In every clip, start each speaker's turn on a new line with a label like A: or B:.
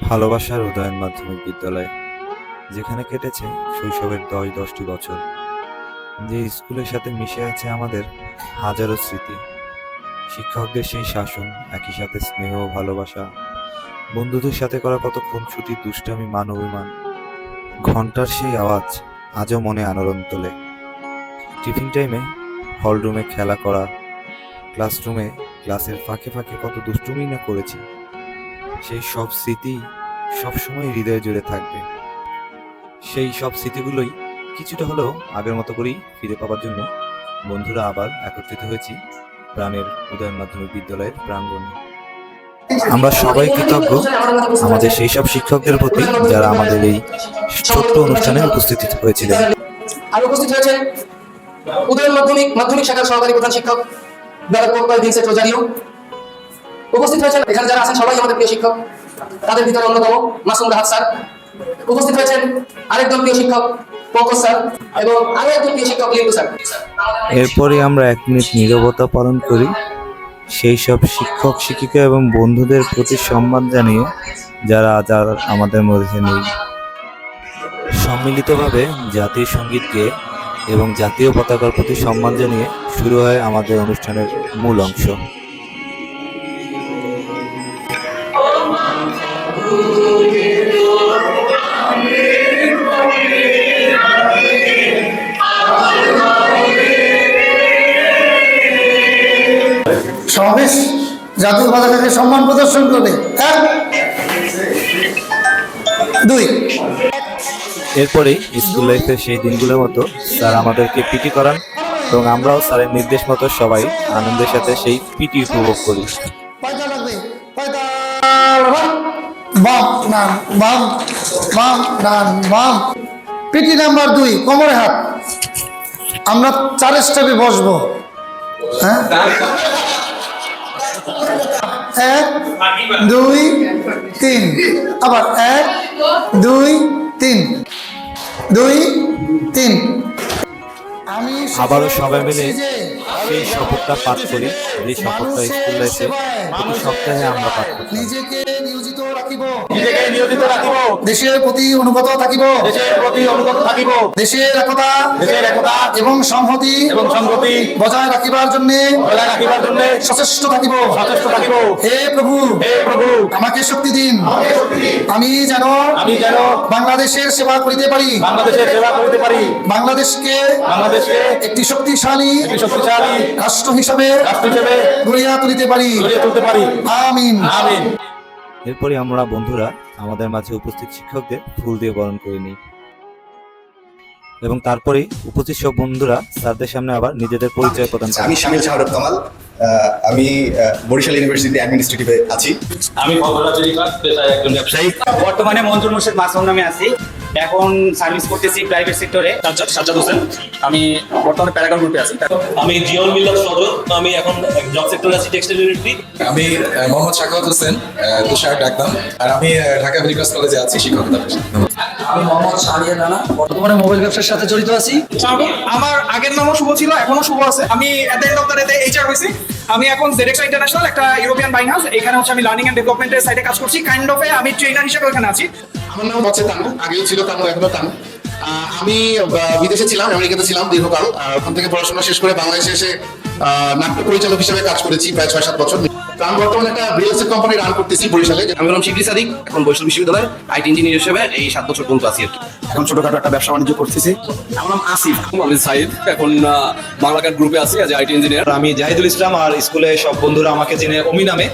A: ভালোবাসার উদয়ন মাধ্যমিক বিদ্যালয়, যেখানে কেটেছে শৈশবের দশ দশটি বছর। যে স্কুলের সাথে মিশে আছে আমাদের হাজারো স্মৃতি। শিক্ষকদের সেই শাসন, একই সাথে স্নেহ ভালোবাসা। বন্ধুদের সাথে করা কত খুনছুটি দুষ্টামি মান অভিমান ঘণ্টার সেই আওয়াজ আজও মনে আলোড়ন তোলে। টিফিন টাইমে হলরুমে খেলা করা, ক্লাসরুমে ক্লাসের ফাঁকে ফাঁকে কত দুষ্টুমি না করেছি। সেই সব স্মৃতি সবসময় হৃদয়ে জুড়ে থাকবে। সেই সব স্মৃতিগুলোই কিছুটা হলেও আগের মতো করেই ফিরে পাওয়ার জন্য বন্ধুরা আবার একত্রিত হয়েছি প্রাণের উদয়ন মাধ্যমিক বিদ্যালয়ের প্রাঙ্গণে। আমরা সবাই কৃতজ্ঞ আমাদের সেই সব শিক্ষকদের প্রতি যারা আমাদের এই ছোট্ট অনুষ্ঠানে উপস্থিত হয়েছিলেন।
B: আর উপস্থিত হয়েছে উদয়ন মাধ্যমিক মাধ্যমিক শাখার সহকারী প্রধান শিক্ষক কোরপাল ভিনসেন্ট রোজারিও উপস্থিত হয়েছেন এখানে যারা আছেন সবাই আমাদের প্রিয় শিক্ষক, তাদের ভিতরে অন্যতম মাসুম রাহাত স্যার। উপস্থিত হয়েছেন আরেকজন প্রিয় শিক্ষক
A: এরপরই আমরা এক মিনিট নীরবতা পালন করি। সেই সব শিক্ষক, শিক্ষিকা এবং বন্ধুদের প্রতি সম্মান জানিয়ে যারা আজ আর আমাদের মধ্যে নেই। সম্মিলিতভাবে জাতীয় সঙ্গীতকে এবং জাতীয় পতাকার প্রতি সম্মান জানিয়ে শুরু হয় আমাদের অনুষ্ঠানের মূল অংশ।
C: সমাবেশ জাতীয় পতাকাকে সম্মান প্রদর্শন করবে। এক, দুই।
A: এরপরে স্কুল লাইফের সেই দিনগুলোর মতো স্যার আমাদেরকে পিটি করান এবং আমরাও স্যারের নির্দেশ মতো সবাই আনন্দের সাথে সেই পিটি উপভোগ করি।
C: বাম ডান বাম বাম ডান বাম। পিটি নাম্বার দুই কোমরে হাত। আমরা চার স্টেপে বসবো। হ্যাঁ? এক দুই তিন। আবার এক দুই তিন। দুই তিন। আমি
A: আবারও সবাই মিলে সেই শপথটা পাঠ করি। যে শপথটা স্কুল লাইফে প্রতি সপ্তাহে আমরা পাঠ করতাম
C: নিজেকে নিয়োজিত রাখিব।
D: নিজেকে নিয়োজিত রাখিব।
C: দেশের প্রতি অনুগত থাকিব।
D: দেশের প্রতি অনুগত থাকিব।
C: দেশের একতা
D: দেশের একতা
C: এবং সংহতি
D: এবং সংগতি
C: বজায় রাখিবার জন্য
D: বজায় রাখিবার জন্য
C: সচেষ্ট থাকিব।
D: সচেষ্ট থাকিব।
C: হে প্রভু
D: হে প্রভু
C: আমাকে শক্তি দিন। আমি যেন
D: আমি যেন
C: বাংলাদেশের সেবা করিতে পারি।
D: বাংলাদেশের সেবা করতে পারি।
C: বাংলাদেশকে
D: বাংলাদেশকে
C: একটি শক্তিশালী
D: একটি শক্তিশালী
C: রাষ্ট্র হিসাবে
D: রাষ্ট্র হিসেবে
C: গড়িয়া তুলিতে পারি।
D: গড়িয়ে তুলতে পারি।
C: আমিন।
D: আমিন।
A: এরপরে আমরা বন্ধুরা আমাদের মাঝে উপস্থিত শিক্ষকদের ফুল দিয়ে বরণ করে নিই। এবং তারপরে উপস্থিত সব বন্ধুরা স্যারদের সামনে আবার নিজেদের পরিচয় প্রদান
E: আচ্ছা, আমি শামিল শাহরুখ কামাল। আহ, আমি আহ, বরিশাল ইউনিভার্সিটি অ্যাডমিনিস্ট্রেটিভে আছি।
D: আমি ফটোগ্রাফি পেশায় একজন ব্যবসায়ী।
F: বর্তমানে মঞ্জুর মুর্শিদ মাসুম নামে আছি। এখন সার্ভিস করতেছি প্রাইভেট সেক্টরে
D: সাজ্জাদ সাজ্জাদ হোসেন। আমি বর্তমানে প্যারাগন গ্রুপে আছি।
G: আমি জিয়ল মিল্লাত সজল আমি এখন জব সেক্টরে আছি টেক্সটাইল ইউনিটি
H: আমি মোহাম্মদ শাখাওয়াত হোসেন তুষার ডাকদাম আর আমি ঢাকা মেডিকেল কলেজে আছি শিক্ষকতা
I: আমি মোহাম্মদ শাহরিয়া রানা। বর্তমানে মোবাইল ব্যবসার সাথে জড়িত আছি।
J: আমার আগের নামও শুভ ছিল এখনও শুভ আছে। আমি at the end of the ডেতে এইচআর হয়েছি। আমি এখন জেডেক্স ইন্টারন্যাশনাল একটা ইউরোপিয়ান বাইন হাউস এখানে হচ্ছে আমি লার্নিং এন্ড ডেভেলপমেন্টের সাইডে কাজ করছি। কাইন্ড অফ আমি ট্রেনার হিসেবে ওখানে আছি।
E: আমার নাম হচ্ছে তানু আগেও ছিল তানু এখনও তানু। আমি বিদেশে ছিলাম আমেরিকাতে ছিলাম দীর্ঘকাল। ওখান থেকে পড়াশোনা শেষ করে বাংলাদেশে এসে নাট্য পরিচালক হিসেবে কাজ করেছি প্রায় ছয় সাত বছর। আমি বর্তমানে একটা রিয়েল এস্টেট কোম্পানি রান করতেছি বরিশালে।
B: আমি হলাম শিবলি সাদিক এখন বৈশাল বিশ্ববিদ্যালয়ের আইটি ইঞ্জিনিয়ার হিসেবে এই সাত বছর পর্যন্ত আছি আর কি।
D: এখন ছোটখাটো একটা ব্যবসা বাণিজ্য করতেছি।
B: আমার নাম আসিফ।
G: আমি সাইদ। এখন বাংলা গ্রুপে আছি আজ আইটি ইঞ্জিনিয়ার
K: আমি জাহিদুল ইসলাম আর স্কুলে সব বন্ধুরা আমাকে চেনে অমি নামে।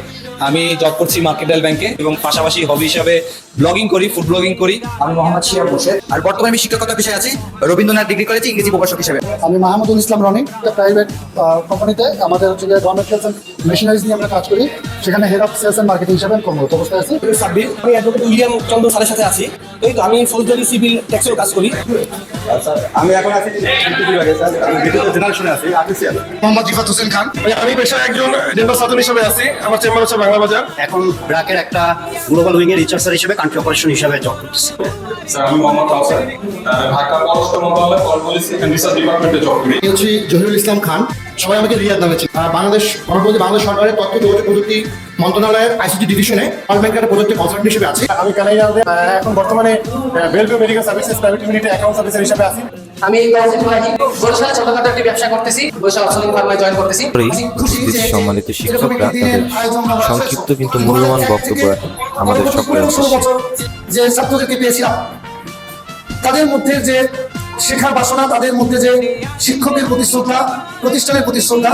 K: আমি জব করছি মার্কেটাল ব্যাংকে এবং পাশাপাশি হবি হিসাবে ব্লগিং করি ফুড ব্লগিং করি।
I: আমি মোহাম্মদ শিয়া বসে আর বর্তমানে আমি শিক্ষকতা বিষয়ে আছি, রবীন্দ্রনাথ ডিগ্রি কলেজে ইংরেজি প্রকাশক হিসেবে।
C: আমি মাহমুদুল ইসলাম রনি, একটা প্রাইভেট কোম্পানিতে আমাদের হচ্ছে গভর্নমেন্ট মেশিনারিজ নিয়ে আমরা কাজ করি। সেখানে head of sales and marketing হিসাবে কর্মরত অবস্থায় আছি।
J: সাব্বির আমি অ্যাডভোকেট উইলিয়াম চন্দ্র স্যারের সাথে আছি। এই তো আমি ফৌজদারি সিভিল ট্যাক্সের কাজ করি।
H: আমি এখন আছি বিভাগে স্যার। আমি বিদ্যুৎ জেনারেশনে আছি আর্টিসি
E: মোহাম্মদ রিফাত হোসেন খান।
D: আমি পেশায় একজন ডেন্টাল সার্জন হিসেবে আছি। আমার চেম্বার হচ্ছে বাংলা বাজার।
F: এখন ব্রাকের একটা গ্লোবাল উইং এর রিসার্চার হিসেবে কান্ট্রি অপারেশন হিসেবে জব করতেছি।
H: স্যার আমি মোহাম্মদ কাউসার ঢাকা পররাষ্ট্র মন্ত্রণালয় পলিসি এন্ড রিসার্চ ডিপার্টমেন্টে জব করি।
C: আমি হচ্ছি জহিরুল ইসলাম খান।
L: সবাই আমাকে রিয়াদ নামে। আর বাংলাদেশ গণপ্রজাতন্ত্রী বাংলাদেশ সরকারের তথ্য যোগাযোগ প্রযুক্তি মন্ত্রণালয়ের আইসিটি ডিভিশনে ওয়ার্ল্ড ব্যাংকের প্রযুক্তি কনসালটেন্ট হিসেবে আছি। আমি কানাইয়াতে এখন বর্তমানে Bellevue medical services private limited account সার্ভিসের হিসেবে আছি।
B: আমি এই কনসেপ্ট রাখি বরিশালে ছোটখাটো একটি ব্যবসা করতেছি। বরিশাল অপশনিং ফার্মে জয়েন করতেছি।
A: সম্মানিত শিক্ষকরা সংক্ষিপ্ত কিন্তু মূল্যবান বক্তব্য আমাদের সকলের
L: যে ছাত্রদেরকে পেয়েছিলাম তাদের মধ্যে যে শেখার বাসনা, তাদের মধ্যে যে শিক্ষকের প্রতি শ্রদ্ধা প্রতিষ্ঠানের প্রতি শ্রদ্ধা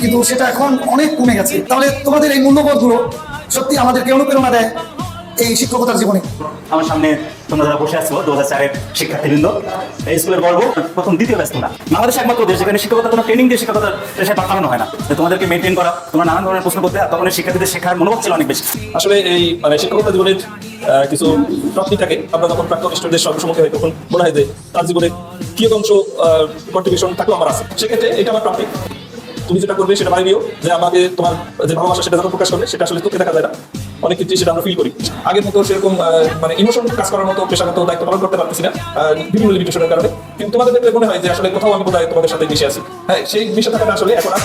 L: কিন্তু সেটা এখন অনেক কমে গেছে। তাহলে তোমাদের এই মূল্যবোধগুলো সত্যি আমাদেরকে অনুপ্রেরণা দেয়? এই শিক্ষকতার জীবনে।
F: আমার সামনে তোমরা যারা বসে আছো দু হাজার চারের শিক্ষার্থীবৃন্দ এই স্কুলের গর্ব প্রথম দ্বিতীয় ব্যস্ত না বাংলাদেশ একমাত্র দেশ যেখানে শিক্ষকতা কোনো ট্রেনিং দিয়ে শিক্ষকতার পেশায় পাঠানো হয় না। তোমাদেরকে মেনটেন করা তোমরা নানান ধরনের প্রশ্ন করতে আর তখন শিক্ষার্থীদের শেখার মনোভাব ছিল অনেক বেশি।
D: আসলে এই মানে শিক্ষকতা জীবনের কিছু প্রাপ্তি থাকে। আমরা যখন প্রাক্তন স্টুডেন্টদের সর্বসম্মুখে হয় তখন মনে হয় যে তার জীবনে কি অংশ কন্ট্রিবিউশন থাকলেও আমার আছে। সেক্ষেত্রে এটা আমার প্রাপ্তি। তুমি যেটা করবে সেটা নিও। যে আমাকে তোমার যে ভালোবাসা সেটা যখন প্রকাশ করবে সেটা আসলে তোকে দেখা যায় না। অনেক ক্ষেত্রে সেটা আমরা ফিল করি। আগের মতো সেরকম মানে ইমোশন কাজ করার মতো পেশাগত দায়িত্ব পালন করতে পারতেছি না বিভিন্ন লিমিটেশনের কারণে। কিন্তু তোমাদের ক্ষেত্রে মনে হয় যে আসলে কোথাও আমি বোধহয় তোমাদের সাথে মিশে আছি? হ্যাঁ সেই মিশে থাকাটা আসলে এখন আর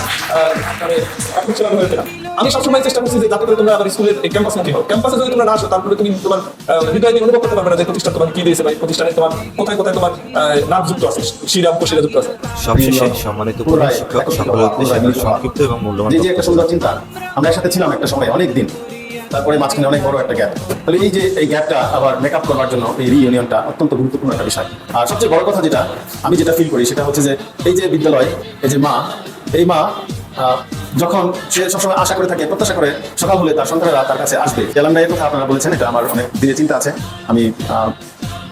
D: মানে এখন সেভাবে হয়ে না। আমি সবসময় চেষ্টা করছি যে যাতে করে তোমরা আমার স্কুলের ক্যাম্পাস মুখী হও ক্যাম্পাসে যদি তোমরা না আসো তারপরে তুমি তোমার হৃদয় দিয়ে অনুভব করতে পারবে না যে প্রতিষ্ঠান তোমার কি দিয়েছে বা প্রতিষ্ঠানে তোমার কোথায় কোথায় তোমার নাম যুক্ত আছে। শিরাম শিরা যুক্ত আছে।
A: সবশেষে সম্মানিত শিক্ষক সকলের উদ্দেশ্যে সংক্ষিপ্ত এবং মূল্যবান
L: একটা সুন্দর চিন্তা। আমরা একসাথে ছিলাম একটা সময় অনেক দিন তারপরে মাঝখানে অনেক বড় একটা গ্যাপ তাহলে এই যে এই গ্যাপটা আবার মেকআপ করার জন্য এই রিইউনিয়নটা অত্যন্ত গুরুত্বপূর্ণ একটা বিষয়। আর সবচেয়ে বড় কথা যেটা আমি যেটা ফিল করি সেটা হচ্ছে যে এই যে বিদ্যালয় এই যে মা এই মা যখন সে সবসময় আশা করে থাকে প্রত্যাশা করে সকাল হলে তার সন্তানেরা তার কাছে আসবে। এলামডাইয়ের কথা আপনারা বলেছেন এটা আমার অনেক দিনের চিন্তা আছে। আমি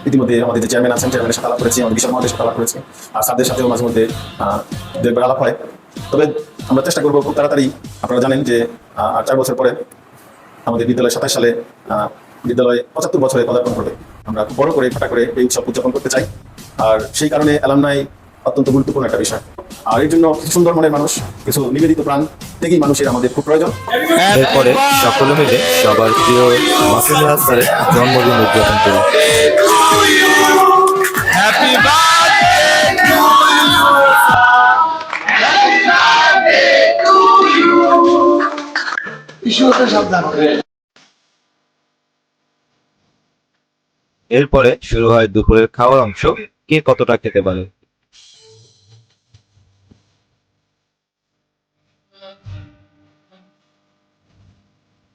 L: ইতিমধ্যে আমাদের যে চেয়ারম্যান আছেন চেয়ারম্যানের সাথে আলাপ করেছি আমাদের বিশাল মহাদেশের সাথে আলাপ করেছি। আর স্যারদের সাথেও মাঝে মধ্যে আহ, দু একবার আলাপ হয়। তবে আমরা চেষ্টা করব খুব তাড়াতাড়ি আপনারা জানেন যে আর চার বছর পরে আমাদের বিদ্যালয় সাতাশ সালে আহ, বিদ্যালয় পঁচাত্তর বছরে পদার্পণ করবে। আমরা খুব বড় করে ফাটা করে এই উৎসব উদযাপন করতে চাই। আর সেই কারণে অ্যালামনাই অত্যন্ত গুরুত্বপূর্ণ একটা বিষয়। আর এর জন্য কিছু সুন্দর মনের মানুষ কিছু নিবেদিত প্রাণ থেকেই মানুষের আমাদের খুব প্রয়োজন।
A: এরপরে সকলে মিলে সবার প্রিয় মাসুদ জন্মদিন উদযাপন করি এরপরে শুরু হয় দুপুরের খাওয়ার অংশ। কে কতটা খেতে পারে?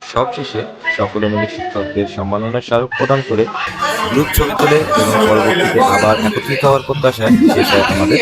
A: সবশেষে সকলে মিলে শিক্ষকদের সম্মাননা স্মারক প্রদান করে গ্রুপ ছবি তোলে এবং পরবর্তীতে আবার একত্রিত হওয়ার প্রত্যাশায় শেষ হয় আমাদের।